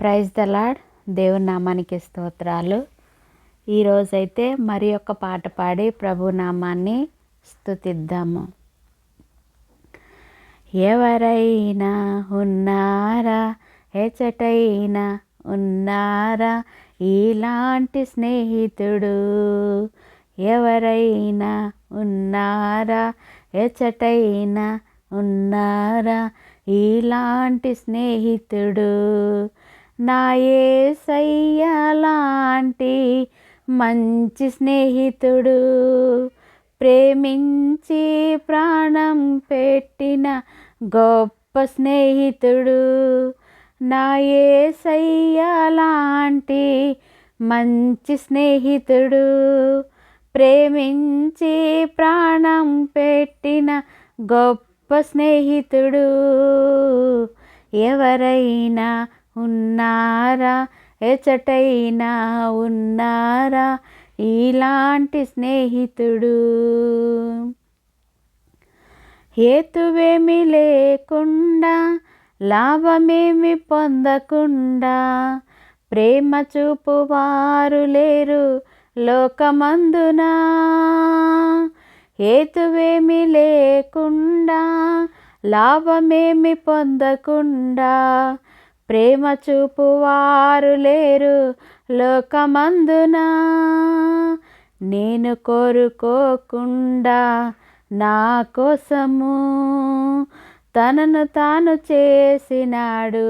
Praise the lord దేవుని నామానికి స్తోత్రాలు. ఈరోజైతే మరి ఒక పాట పాడి ప్రభు నామాన్ని స్తుతిద్దాము. ఎవరైనా ఉన్నారా ఎచటైనా ఉన్నారా ఇలాంటి స్నేహితుడు? ఎవరైనా ఉన్నారా ఎచటైనా ఉన్నారా ఇలాంటి స్నేహితుడు? నా ఏసయ్య లాంటి మంచి స్నేహితుడు. ప్రేమించి ప్రాణం పెట్టిన గొప్ప స్నేహితుడు. నా ఏసయ్య లాంటి మంచి స్నేహితుడు. ప్రేమించి ప్రాణం పెట్టిన గొప్ప స్నేహితుడు. ఎవరైనా ఉన్నారా? ఎచటైనా ఉన్నారా? ఇలాంటి స్నేహితుడు హేతువేమి లేకుండా లాభమేమి పొందకుండా ప్రేమ చూపు వారు లేరు లోకమందున. హేతువేమి లేకుండా లాభమేమి పొందకుండా ప్రేమ చూపు వారు లేరు లోకమందున. నేను కోరుకోకుండా నా కోసము తనను తాను చేసినాడు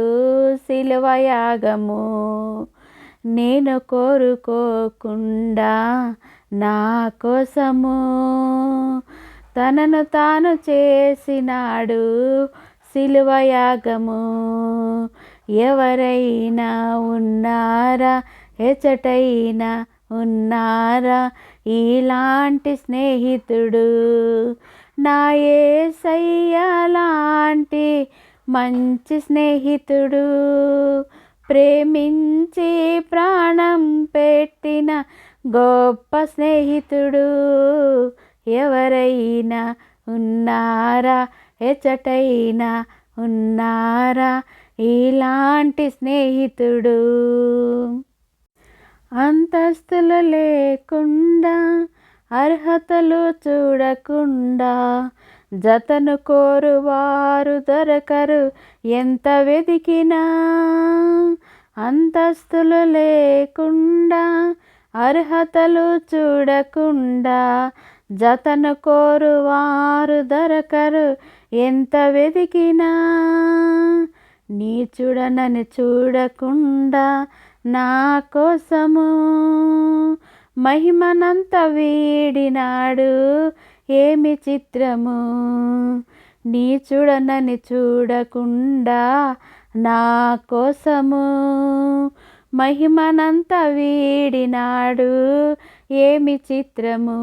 శిలువయాగము నేను కోరుకోకుండా నా కోసము తనను తాను చేసినాడు శిలువయాగము ఎవరైనా ఉన్నారా? ఎచటైనా ఉన్నారా? ఇలాంటి స్నేహితుడు నా ఏ లాంటి మంచి స్నేహితుడు. ప్రేమించి ప్రాణం పెట్టిన గొప్ప స్నేహితుడు. ఎవరైనా ఉన్నారా? ఎచటైనా ఉన్నారా? ఇలాంటి స్నేహితుడు అంతస్తులు లేకుండా అర్హతలు చూడకుండా జతను కోరువారు దొరకరు ఎంత వెతికినా అంతస్తులు లేకుండా అర్హతలు చూడకుండా జతను కోరువారు దొరకరు ఎంత వెతికినా నీ చూడనని చూడకుండా నా కోసము మహిమనంత వీడినాడు ఏమి చిత్రము? నీ చూడనని చూడకుండా నా కోసము మహిమనంత వీడినాడు ఏమి చిత్రము?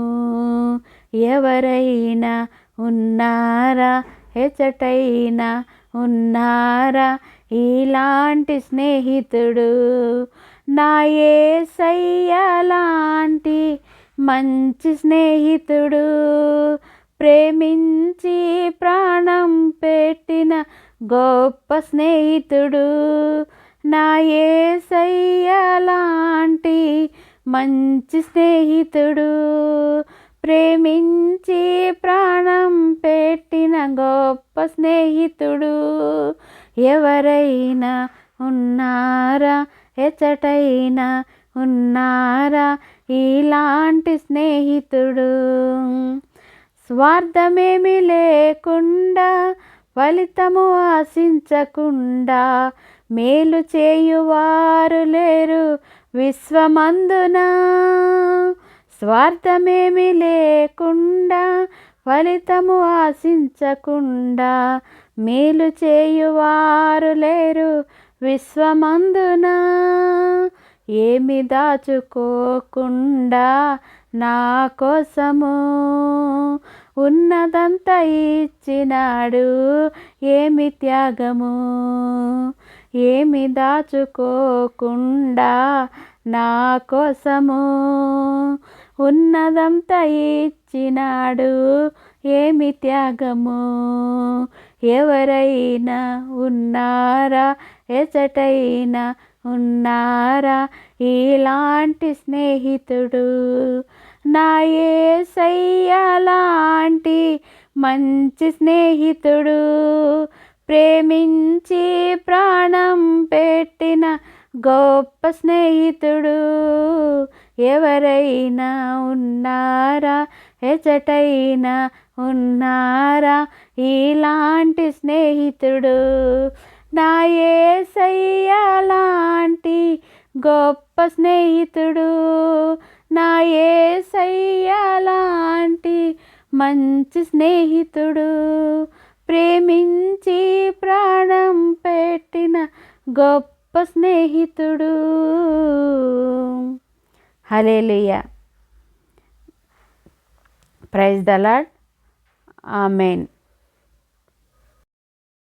ఎవరైనా ఉన్నారా? ఎచటైనా ఉన్నారా? ఇలాంటి స్నేహితుడు నా ఏ లాంటి మంచి స్నేహితుడు. ప్రేమించి ప్రాణం పెట్టిన గొప్ప స్నేహితుడు నా ఏ లాంటి మంచి స్నేహితుడు. ప్రేమించి ప్రాణం పెట్టిన గొప్ప స్నేహితుడు ఎవరైనా ఉన్నారా? ఎచ్చటైనా ఉన్నారా? ఇలాంటి స్నేహితుడు స్వార్థమేమి లేకుండా ఫలితము ఆశించకుండా మేలు చేయువారు లేరు విశ్వమందునా. స్వార్థమేమి లేకుండా ఫలితము ఆశించకుండా మేలు చేయువారు లేరు విశ్వమందున. ఏమి దాచుకోకుండా నా కోసము ఉన్నదంతా ఇచ్చినాడు ఏమి త్యాగము. ఏమి దాచుకోకుండా నా కోసము ఉన్నదంతా ఇచ్చినాడు. ఏమి త్యాగము? ఎవరైనా ఉన్నారా? ఎచటైనా ఉన్నారా? ఇలాంటి స్నేహితుడు నా లాంటి మంచి స్నేహితుడు. ప్రేమించి ప్రాణం పెట్టిన గొప్ప స్నేహితుడు. ఎవరైనా ఉన్నారా? ఎచటైనా ఉన్నారా? ఇలాంటి స్నేహితుడు నా లాంటి గొప్ప స్నేహితుడు నా లాంటి మంచి స్నేహితుడు ప్రేమించి ప్రాణం పెట్టిన గొప్ప స్నేహితుడు hallelujah praise the Lord amen